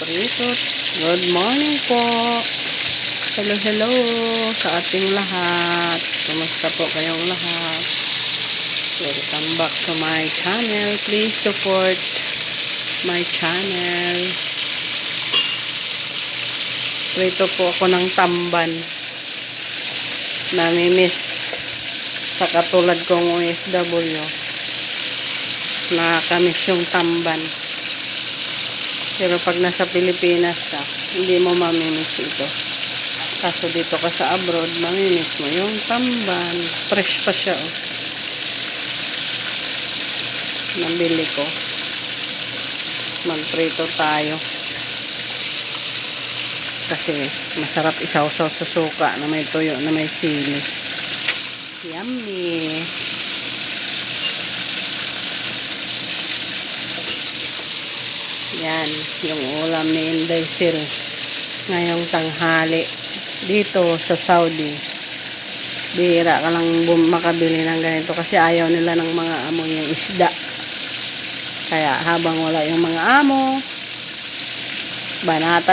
prito. Good morning po. Hello, hello sa ating lahat. Kumusta po kayong lahat? Welcome back to my channel. Please support my channel. Prito po ako ng tamban. Namimiss sa katulad kong OFW. Nakakamiss yung tamban. Pero pag nasa Pilipinas ka, hindi mo mamimiss ito. Kaso dito ka sa abroad, mamimiss mo yung tamban. Fresh pa siya, oh. Nabili ko. Magprito tayo. Kasi masarap isaw-saw sa suka na may tuyo, na may sili. Yummy! Yan, yung ulam ni Inday Sil ngayong tanghali dito sa Saudi. Bihira ka lang makabili ng ganito kasi ayaw nila ng mga amo yung isda. Kaya habang wala yung mga amo, banata